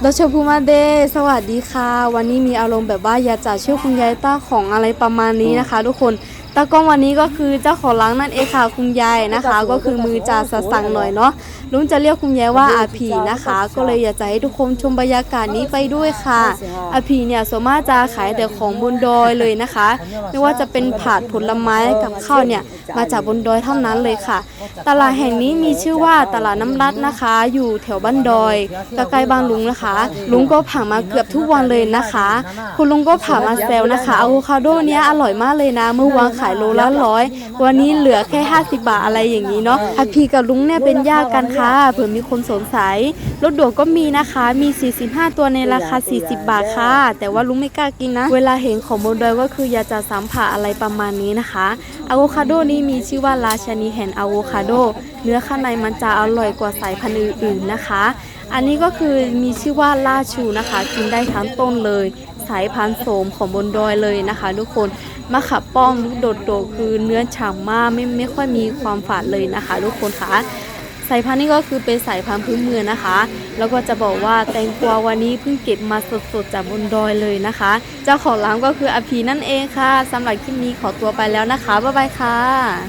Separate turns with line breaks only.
โดชพูมาเด สวัสดีค่ะ วันนี้มีอารมณ์แบบว่าอยากจะช่วยคุณยายต้าของอะไรประมาณนี้นะคะ ทุกคน ตากล้องวันนี้ก็คือเจ้าของร้านนั่นเองค่ะคุณยายนะคะ ก็คือมือจ่าสั่งหน่อยเนาะลุงจะเรียกคุณยายว่าอาผีนะคะ ก็เลยอยากจะให้ทุกคนชมบรรยากาศนี้ไปด้วยค่ะอาผีเนี่ยส่วนมากจะขายแต่ของบนดอยเลยนะคะ ไม่ว่าจะเป็นผัดผลไม้กับข้าวเนี่ยมาจากบนดอยเท่านั้นเลยค่ะ ตลาดแห่งนี้มีชื่อว่าตลาดน้ำรัดนะคะ อยู่แถวบ้านดอยใกล้ๆบางลุงนะคะ ลุงก็ผ่ามาเกือบทุกวันเลยนะคะ คุณลุงก็ผ่ามาแซวนะคะอะโวคาโดเนี้ยอร่อยมากเลยนะเมื่อวานขายโลละร้อยวันนี้เหลือแค่ 50 บาทอะไรอย่างนี้เนาะอาพีกับลุงเนี่ยเป็นญาติกันค่ะเผื่อมีคนสงสัยรถด่วนก็มีนะคะ มี 45 ตัวในราคา 40 บาทค่ะ แต่ว่าลุงไม่กล้ากินนะ เวลาเห็นของบนดอยก็คืออยากจะสัมผัสอะไรประมาณนี้นะคะอะโวคาโดนี้มีชื่อว่าราชานีแห่งอะโวคาโดเนื้อข้างในมันจะอร่อยกว่าสายพันธุ์อื่นๆนะคะ อันนี้ก็คือมีชื่อว่าลาชูนะคะ กินได้ทั้งต้นเลย สายพันธุ์โสมของบนดอยเลยนะคะ ทุกคนมะขับป้องลูกโดดโดดคือเนื้อฉ่ำมากไม่ไม่ค่อยมีความฝาดเลยนะคะ ทุกคนคะสายพันธุ์นี้ก็คือเป็นสายพันธุ์พื้นเมืองนะคะ แล้วก็จะบอกว่าแตงกวาวันนี้เพิ่งเก็บมาสดๆจากบนดอยเลยนะคะ เจ้าของร้านก็คืออภีนั่นเองค่ะสำหรับคลิปนี้ขอตัวไปแล้วนะคะบ๊ายบายค่ะ